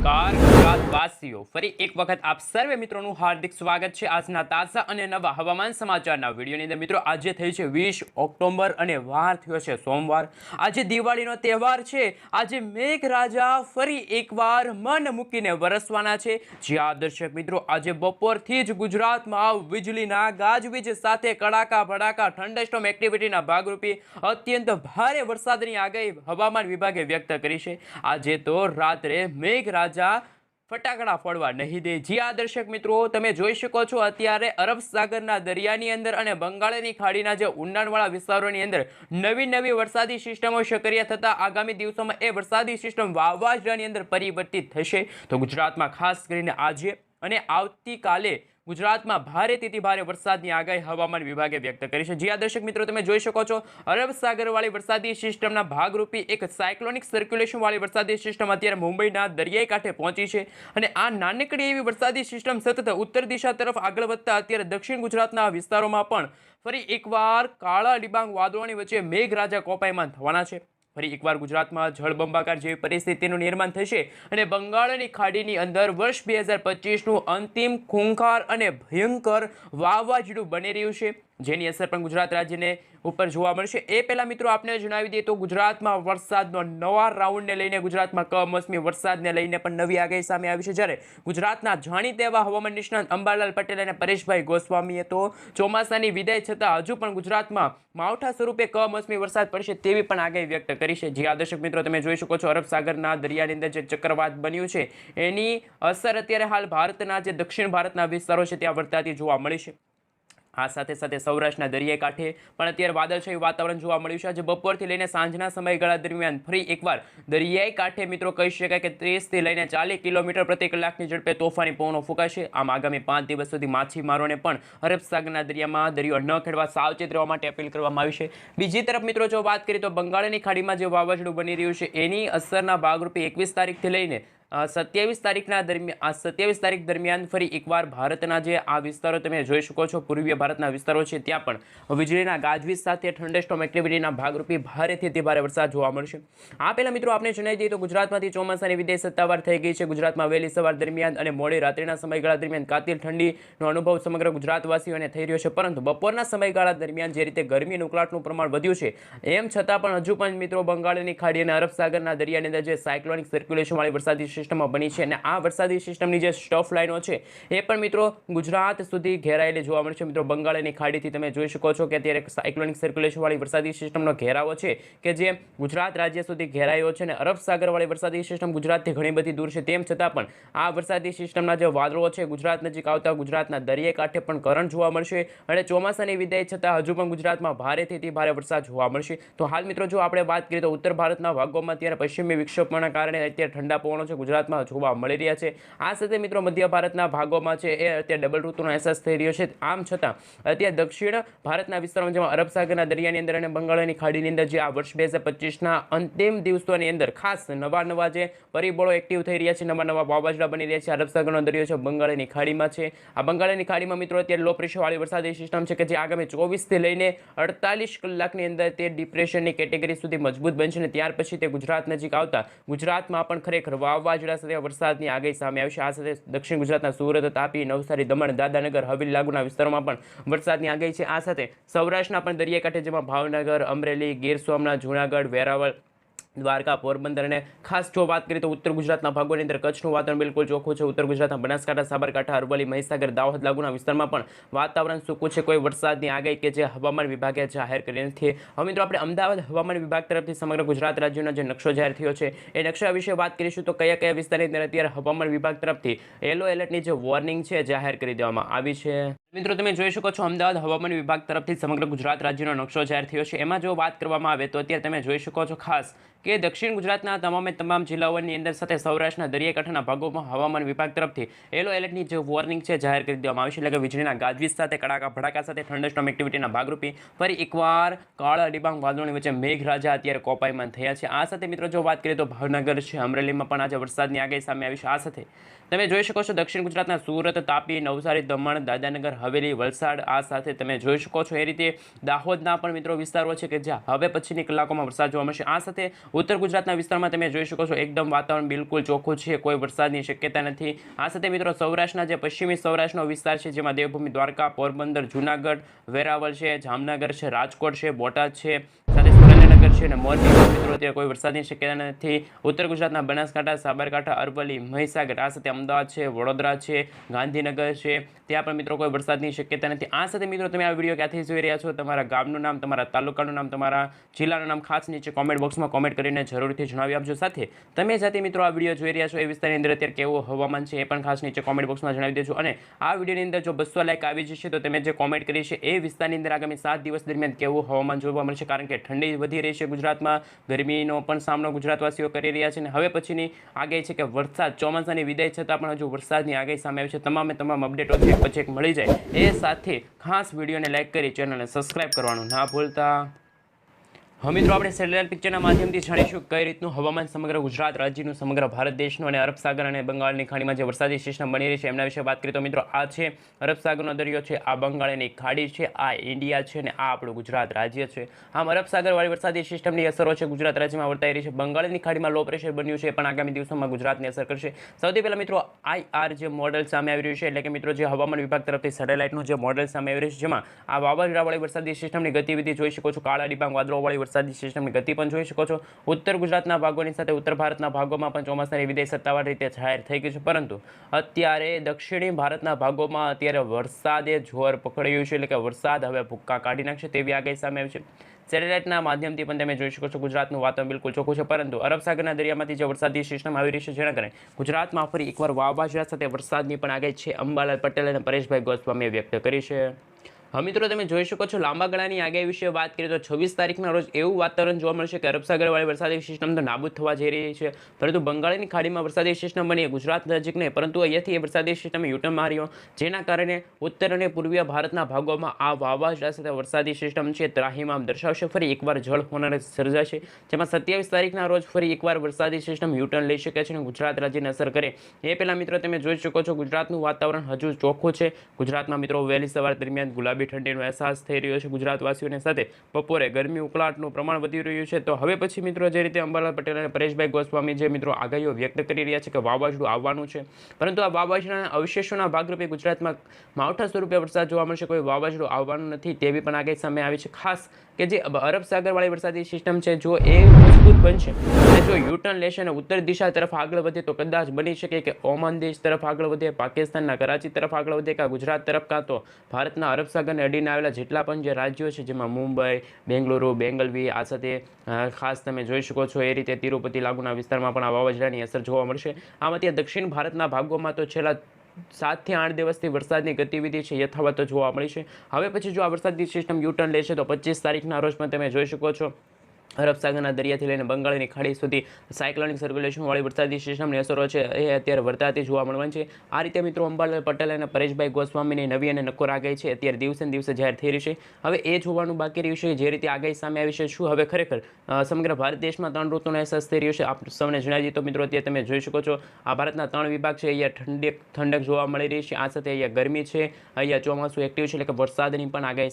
નમસ્કાર, ગુજરાતવાસીઓ. ફરી એક વખત આપ સર્વે મિત્રોનું હાર્દિક સ્વાગત છે. આજના તાજા અને નવા હવામાન સમાચારના વિડીયોની અંદર મિત્રો, આજે થઈ છે વીસ ઓક્ટોબર અને વાર થયો છે સોમવાર. આજે દિવાળીનો તહેવાર છે. આજે મેઘરાજા ફરી એકવાર મન મૂકીને વરસવાના છે. જ્યાં દર્શક મિત્રો, આજે બપોરથી જ ગુજરાતમાં વીજળીના ગાજવીજ સાથે કડાકા ભડાકા થંડરસ્ટોમ એક્ટિવિટીના ભાગરૂપે અત્યંત ભારે વરસાદની આગાહી હવામાન વિભાગે વ્યક્ત કરી છે. આજે તો રાત્રે મેઘરાજા ફટાકડા ફોડવા નહીં દે. જી આ દર્શક મિત્રો, તમે જોઈ શકો છો, અત્યારે અરબ સાગરના દરિયાની અંદર અને બંગાળની ખાડીના જે ઉંડાણવાળા વિસ્તારોની અંદર નવી નવી વરસાદી સિસ્ટમો સક્રિય થતા આગામી દિવસોમાં એ વરસાદી સિસ્ટમ વાવાઝોડાની અંદર પરિવર્તિત થશે. તો ગુજરાતમાં ખાસ કરીને આજે અને આવતીકાલે ગુજરાતમાં ભારેથી ભારે વરસાદની આગાહી હવામાન વિભાગે વ્યક્ત કરી છે. જ્યાં દર્શક મિત્રો, તમે જોઈ શકો છો, અરબ સાગરવાળી વરસાદી સિસ્ટમના ભાગરૂપી એક સાયક્લોનિક સર્ક્યુલેશનવાળી વરસાદી સિસ્ટમ અત્યારે મુંબઈના દરિયાઈ કાંઠે પહોંચી છે અને આ નાનકડી એવી વરસાદી સિસ્ટમ સતત ઉત્તર દિશા તરફ આગળ વધતા અત્યારે દક્ષિણ ગુજરાતના વિસ્તારોમાં પણ ફરી એકવાર કાળા ડિબાંગ વાદળોની વચ્ચે મેઘરાજા કોપાયમાન થવાના છે. ફરી એકવાર ગુજરાતમાં જળબંબાકાર જેવી પરિસ્થિતિનું નિર્માણ થશે અને બંગાળની ખાડીની અંદર વર્ષ બે હજાર પચીસનું અંતિમ ખૂંખાર અને ભયંકર વાવાઝોડું બની રહ્યું છે. જેની અસર પણ ગુજરાત રાજ્યને ઉપર જોવા મળશે. એ પહેલાં મિત્રો આપને જણાવી દઈએ તો ગુજરાતમાં વરસાદનો નવા રાઉન્ડને લઈને ગુજરાતમાં કમોસમી વરસાદને લઈને પણ નવી આગાહી સામે આવી છે. જ્યારે ગુજરાતના જાણીતા એવા હવામાન નિષ્ણાંત અંબાલાલ પટેલ અને પરેશભાઈ ગોસ્વામીએ તો ચોમાસાની વિદાય છતાં હજુ પણ ગુજરાતમાં માવઠા સ્વરૂપે કમોસમી વરસાદ પડશે તેવી પણ આગાહી વ્યક્ત કરી છે. જે આ દર્શક મિત્રો તમે જોઈ શકો છો, અરબ સાગરના દરિયાની અંદર જે ચક્રવાત બન્યું છે, એની અસર અત્યારે હાલ ભારતના જે દક્ષિણ ભારતના વિસ્તારો છે, ત્યાં વર્તાતી જોવા મળી છે. આ સાથે સાથે સૌરાષ્ટ્રના દરિયાઈ કાંઠે પણ અત્યારે વાદળછાયું વાતાવરણ જોવા મળ્યું છે. આજે બપોરથી લઈને સાંજના સમયગાળા દરમિયાન ફરી એકવાર દરિયાઈ કાંઠે મિત્રો કહી શકાય કે ત્રીસથી લઈને ચાલીસ કિલોમીટર પ્રતિ કલાકની ઝડપે તોફાની પવનો ફૂંકાશે. આમ આગામી પાંચ દિવસ સુધી માછીમારોને પણ અરબસાગરના દરિયામાં દરિયો ન ખેડવા સાવચેત રહેવા માટે અપીલ કરવામાં આવી છે. બીજી તરફ મિત્રો જો વાત કરીએ તો બંગાળની ખાડીમાં જે વાવાઝોડું બની રહ્યું છે, એની અસરના ભાગરૂપે એકવીસ તારીખથી લઈને સત્યાવીસ તારીખના દરમિયાન સત્યાવીસ તારીખ દરમિયાન ફરી એકવાર ભારતના જે આ વિસ્તારો તમે જોઈ શકો છો, પૂર્વીય ભારતના વિસ્તારો છે, ત્યાં પણ વીજળીના ગાજવીજ સાથે થંડરસ્ટોમ એક્ટિવિટીના ભાગરૂપે ભારેથી અતિ ભારે વરસાદ જોવા મળશે. આ પહેલાં મિત્રો આપણે જણાવી દઈએ તો ગુજરાતમાંથી ચોમાસાની વિદેશ સત્તાવાર થઈ ગઈ છે. ગુજરાતમાં વહેલી સવાર દરમિયાન અને મોડી રાત્રિના સમયગાળા દરમિયાન કાતિલ ઠંડીનો અનુભવ સમગ્ર ગુજરાતવાસીઓને થઈ રહ્યો છે. પરંતુ બપોરના સમયગાળા દરમિયાન જે રીતે ગરમીનું ઉકળાટનું પ્રમાણ વધ્યું છે, એમ છતાં પણ હજુ પણ મિત્રો બંગાળની ખાડી અને અરબ સાગરના દરિયાની અંદર જે સાયક્લોનિક સર્ક્યુલેશનવાળી વરસાદી સિસ્ટમમાં બની છે અને આ વરસાદી સિસ્ટમની જે સ્ટફ લાઇનો છે, એ પણ મિત્રો ગુજરાત સુધી ઘેરાયેલી જોવા મળશે મિત્રો, બંગાળની ખાડીથી તમે જોઈ શકો છો કે અત્યારે સાયક્લોનિક સર્ક્યુલેશનવાળી વરસાદી સિસ્ટમનો ઘેરાવો છે કે જે ગુજરાત રાજ્ય સુધી ઘેરાયો છે અને અરબ સાગરવાળી વરસાદી સિસ્ટમ ગુજરાતથી ઘણી બધી દૂર છે. તેમ છતાં પણ આ વરસાદી સિસ્ટમના જે વાદળો છે, ગુજરાત નજીક આવતા ગુજરાતના દરિયા કાંઠે પણ કરંટ જોવા મળશે અને ચોમાસાની વિદાય છતાં હજુ પણ ગુજરાતમાં ભારેથી ભારે વરસાદ જોવા મળશે. તો હાલ મિત્રો, જો આપણે વાત કરીએ તો ઉત્તર ભારતના ભાગોમાં અત્યારે પશ્ચિમી વિક્ષેપના કારણે અત્યારે ઠંડા પવનો છે. ગુજરાતમાં જોવા મળી રહ્યા છે. આ સાથે મિત્રો મધ્ય ભારતના ભાગોમાં છે એ અત્યારે ડબલ ઋતુનો અહેસાસ થઈ રહ્યો છે. આમ છતાં, અત્યારે દક્ષિણ ભારતના વિસ્તારોમાં જેમાં અરબ સાગરના દરિયાની અંદર અને બંગાળની ખાડીની અંદર જે આ વર્ષ બે હજાર પચીસના અંતિમ દિવસોની અંદર ખાસ નવા નવા જે પરિબળો એક્ટિવ થઈ રહ્યા છે, નવા નવા વાવાઝોડા બની રહ્યા છે. અરબ સાગરનો દરિયો છે, બંગાળની ખાડીમાં છે. આ બંગાળની ખાડીમાં મિત્રો અત્યારે લો પ્રેશરવાળી વરસાદી સિસ્ટમ છે કે જે આગામી ચોવીસથી લઈને અડતાલીસ કલાકની અંદર તે ડિપ્રેશનની કેટેગરી સુધી મજબૂત બનશે અને ત્યાર પછી તે ગુજરાત નજીક આવતા ગુજરાતમાં પણ ખરેખર વાવાઝોડા સાથે વરસાદની આગાહી સામે આવશે આ સાથે દક્ષિણ ગુજરાતના સુરત, તાપી, નવસારી, દમણ, દાદાનગર, હવેલી લાગુના વિસ્તારોમાં પણ વરસાદની આગાહી છે. આ સાથે સૌરાષ્ટ્રના પણ દરિયાકાંઠે જેમાં ભાવનગર, અમરેલી, ગીર સોમનાથ, જૂનાગઢ, વેરાવળ દ્વારકા, પોરબંદર અને ખાસ જો વાત કરીએ તો ઉત્તર ગુજરાતના ભાગોની અંદર કચ્છનું વાતાવરણ બિલકુલ ચોખ્ખું છે. ઉત્તર ગુજરાતના બનાસકાંઠા, સાબરકાંઠા, અરવલ્લી, મહીસાગર, દાહોદ લાગુના વિસ્તારમાં પણ વાતાવરણ સૂકું છે. કોઈ વરસાદની આગાહી કે જે હવામાન વિભાગે જાહેર કરી નથી. હવે મિત્રો આપણે અમદાવાદ હવામાન વિભાગ તરફથી સમગ્ર ગુજરાત રાજ્યનો જે નકશો જાહેર થયો છે, એ નકશા વિશે વાત કરીશું તો કયા કયા વિસ્તારની અંદર અત્યારે હવામાન વિભાગ તરફથી યલો એલર્ટની જે વોર્નિંગ છે જાહેર કરી દેવામાં આવી છે. મિત્રો, તમે જોઈ શકો છો અમદાવાદ હવામાન વિભાગ તરફથી સમગ્ર ગુજરાત રાજ્યનો નકશો જાહેર થયો છે. એમાં જો વાત કરવામાં આવે તો અત્યારે તમે જોઈ શકો છો ખાસ કે દક્ષિણ ગુજરાતના તમામે તમામ જિલ્લાઓની અંદર સાથે સૌરાષ્ટ્રના દરિયાકાંઠાના ભાગોમાં હવામાન વિભાગ તરફથી યલો એલર્ટની જે વોર્નિંગ છે જાહેર કરી દેવામાં આવી છે. એટલે કે વીજળીના ગાજવીજ સાથે, કડાકા ભડાકા સાથે થંડરસ્ટોમ એક્ટિવિટીના ભાગરૂપે ફરી એકવાર કાળા ડિબાંગ વાદળોની વચ્ચે મેઘરાજા અત્યારે કોપાયમાન થયા છે. આ સાથે મિત્રો, જો વાત કરીએ તો ભાવનગર છે, અમરેલીમાં પણ આજે વરસાદની આગાહી સામે આવી છે. આ સાથે તમે જોઈ શકો છો દક્ષિણ ગુજરાતના સુરત, તાપી, નવસારી, દમણ દાદાનગર હવેલી, વલસાડ આ સાથે તમે જોઈ શકો છો. એ રીતે દાહોદના પણ મિત્રો વિસ્તારો છે કે જ્યાં હવે પછીની કલાકોમાં વરસાદ જોવા મળશે. આ સાથે ઉત્તર ગુજરાતના વિસ્તારમાં તમે જોઈ શકો છો એકદમ વાતાવરણ બિલકુલ ચોખ્ખું છે. કોઈ વરસાદની શક્યતા નથી. આ સાથે મિત્રો સૌરાષ્ટ્રના જે પશ્ચિમી સૌરાષ્ટ્રનો વિસ્તાર છે, જેમાં દેવભૂમિ દ્વારકા, પોરબંદર, જૂનાગઢ, વેરાવળ છે, જામનગર છે, રાજકોટ છે, બોટાદ છે, સાથે છે અને મોરબીમાં મિત્રો ત્યાં કોઈ વરસાદની શક્યતા નથી ઉત્તર ગુજરાતના બનાસકાંઠા, સાબરકાંઠા, અરવલ્લી, મહીસાગર, આ સાથે અમદાવાદ છે, વડોદરા છે, ગાંધીનગર છે, ત્યાં પણ મિત્રો કોઈ વરસાદની શક્યતા નથી. આ સાથે મિત્રો તમે આ વીડિયો ક્યાંથી જોઈ રહ્યા છો? તમારા ગામનું નામ, તમારા તાલુકાનું નામ, તમારા જિલ્લાનું નામ ખાસ નીચે કોમેન્ટ બોક્સમાં કોમેન્ટ કરીને જરૂરથી જણાવી આપજો. સાથે તમે જાતે મિત્રો આ વીડિયો જોઈ રહ્યા છો એ વિસ્તારની અંદર અત્યારે કેવું હવામાન છે એ પણ ખાસ નીચે કોમેન્ટ બોક્સમાં જણાવી દેજો. અને આ વિડીયોની અંદર જો બસો લાઈક આવી જશે તો તમે જે કોમેન્ટ કરી છે એ વિસ્તારની અંદર આગામી સાત દિવસ દરમિયાન કેવું હવામાન જોવા મળશે? કારણ કે ઠંડી વધી રહી છે ગુજરાતમાં. ગરમીનો પણ સામનો ગુજરાતવાસીઓ કરી રહ્યા છે અને હવે પછીની આગાહી છે કે વરસાદ, ચોમાસાની વિદાય છતાં પણ હજુ વરસાદની આગાહી સામે આવી છે. તમામે તમામ અપડેટો છે પછી એક મળી જાય. એ સાથે ખાસ વિડીયોને લાઇક કરી ચેનલને સબસ્ક્રાઈબ કરવાનું ના ભૂલતા. હવે મિત્રો, આપણે સેટેલાઇટ પિક્ચરના માધ્યમથી જાણીશું કઈ રીતનું હવામાન સમગ્ર ગુજરાત રાજ્યનું, સમગ્ર ભારત દેશનું અને અરબ સાગર અને બંગાળની ખાડીમાં જે વરસાદી સિસ્ટમ બની રહી છે, એમના વિશે વાત કરીએ તો મિત્રો, આ છે અરબ સાગરનો દરિયો છે, આ બંગાળની ખાડી છે, આ ઇન્ડિયા છે અને આ આપણું ગુજરાત રાજ્ય છે. આમ અરબ વરસાદી સિસ્ટમની અસરો છે ગુજરાત રાજ્યમાં વર્તાઈ રહી છે. બંગાળની ખાડીમાં લો પ્રેશર બન્યું છે પણ આગામી દિવસોમાં ગુજરાતને અસર કરશે. સૌથી પહેલાં મિત્રો આઈઆર જે મોડલ સામે આવી રહ્યું છે, એટલે કે મિત્રો, જે હવામાન વિભાગ તરફથી સેટેલાઇટનું જે મોડલ સામે આવી રહ્યું છે, જેમાં આ વાવાઝોડાવાળી વરસાદી સિસ્ટમની ગતિવિધિ જોઈ શકો છો. કાળા ડિબાંગ વાદળોવાળી વરસાદી સિસ્ટમની ગતિ પણ જોઈ શકો છો. ઉત્તર ગુજરાતના ભાગોની સાથે ઉત્તર ભારતના ભાગોમાં પણ ચોમાસાની વિદાય સત્તાવાર રીતે જાહેર થઈ ગઈ છે. પરંતુ અત્યારે દક્ષિણી ભારતના ભાગોમાં અત્યારે વરસાદે જોર પકડ્યું છે. એટલે કે વરસાદ હવે ભૂક્કા કાઢી નાખશે તેવી આગાહી સામે આવી છે. સેટેલાઇટના માધ્યમથી પણ તમે જોઈ શકો છો ગુજરાતનું વાતાવરણ બિલકુલ ચોખ્ખું છે. પરંતુ અરબ સાગરના દરિયામાંથી જે વરસાદી સિસ્ટમ આવી રહી છે, જેના કારણે ગુજરાતમાં ફરી એકવાર વાવાઝોડા સાથે વરસાદની પણ આગાહી છે. અંબાલાલ પટેલ અને પરેશભાઈ ગોસ્વામીએ વ્યક્ત કરી છે. હવે મિત્રો, તમે જોઈ શકો છો લાંબા ગાળાની આગાહી વિશે વાત કરીએ તો છવ્વીસ તારીખના રોજ એવું વાતાવરણ જોવા મળશે કે અરબ સાગરવાળી વરસાદી સિસ્ટમ તો નાબૂદ થવા જઈ રહી છે. પરંતુ બંગાળની ખાડીમાં વરસાદી સિસ્ટમ બની ગુજરાત નજીક નહીં. પરંતુ અહીંયાથી એ વરસાદી સિસ્ટમે યુટર્ન માર્યો. જેના કારણે ઉત્તર અને પૂર્વીય ભારતના ભાગોમાં આ વાવાઝોડા સાથે વરસાદી સિસ્ટમ છે ત્રાહીમામ દર્શાવશે. ફરી એકવાર જળ હોનાર સર્જાશે. જેમાં સત્યાવીસ તારીખના રોજ ફરી એકવાર વરસાદી સિસ્ટમ યુટર્ન લઈ શકે છે અને ગુજરાત રાજ્યને અસર કરે. એ પહેલાં મિત્રો, તમે જોઈ શકો છો ગુજરાતનું વાતાવરણ હજુ ચોખ્ખું છે. ગુજરાતમાં મિત્રો વહેલી સવાર દરમિયાન ગુલાબી ઠંડીનો અહેસાસ થઈ રહ્યો છે ગુજરાતવાસીઓને સાથે. બપોરે ગરમી ઉકળાટનું પ્રમાણ વધી રહ્યું છે. તો હવે પછી મિત્રો જે રીતે અંબાલાલ પટેલ અને પરેશભાઈ ગોસ્વામી જે મિત્રો આગાહીઓ વ્યક્ત કરી રહ્યા છે કે વાવાઝોડું આવવાનું છે. પરંતુ આ વાવાઝોડાના અવશેષોના ભાગરૂપે ગુજરાતમાં માવઠા સ્વરૂપે વરસાદ જોવા મળશે. કોઈ વાવાઝોડું આવવાનું નથી તેવી પણ આગાહી સામે આવી છે. ખાસ કે જે અરબ સાગરવાળી વરસાદી સિસ્ટમ છે, જો એ મજબૂત બનશે. અને જો યુટર્ન લેશે અને ઉત્તર દિશા તરફ આગળ વધે તો કદાચ બની શકે કે ઓમાન દેશ તરફ આગળ વધે, પાકિસ્તાનના કરાચી તરફ આગળ વધે કાં ગુજરાત તરફ કાં તો ભારતના અરબ સાગરને અડીને આવેલા જેટલા પણ જે રાજ્યો છે, જેમાં મુંબઈ, બેંગલુરુ, બેંગલવી આ સાથે ખાસ તમે જોઈ શકો છો, એ રીતે તિરુપતિ લાગુના વિસ્તારમાં પણ આ વાવાઝોડાની અસર જોવા મળશે. આમાં ત્યાં દક્ષિણ ભારતના ભાગોમાં તો છેલ્લા સાતથી આઠ દિવસથી વરસાદની ગતિવિધિ છે, યથાવત જોવા મળી છે. હવે પછી જો આ વરસાદની સિસ્ટમ યુટર્ન લેશે તો પચીસ તારીખના રોજ પણ તમે જોઈ શકો છો અરબ સાગરના દરિયાથી લઈને બંગાળની ખાડી સુધી સાયક્લોનિક સર્ક્યુલેશનવાળી વરસાદી સિસ્ટમની અસરો છે એ અત્યારે વર્તાતી જોવા મળવાની છે. આ રીતે મિત્રો અંબાલાલ પટેલ અને પરેશભાઈ ગોસ્વામીની નવી અને નક્કોર આગાહી છે. અત્યારે દિવસે દિવસે જાહેર થઈ રહી છે. હવે એ જોવાનું બાકી રહ્યું છે. જે રીતે આગાહી સામે આવી છે, શું હવે ખરેખર સમગ્ર ભારત દેશમાં ત્રણ ઋતુનો અહેસાસ થઈ રહ્યો છે, આપ સૌને જણાવી તો મિત્રો અત્યારે તમે જોઈ શકો છો, આ ભારતના ત્રણ વિભાગ છે. અહીંયા ઠંડક ઠંડક જોવા મળી રહી છે. આ સાથે અહીંયા ગરમી છે. અહીંયા ચોમાસું એક્ટિવ છે, એટલે કે વરસાદની પણ આગાહી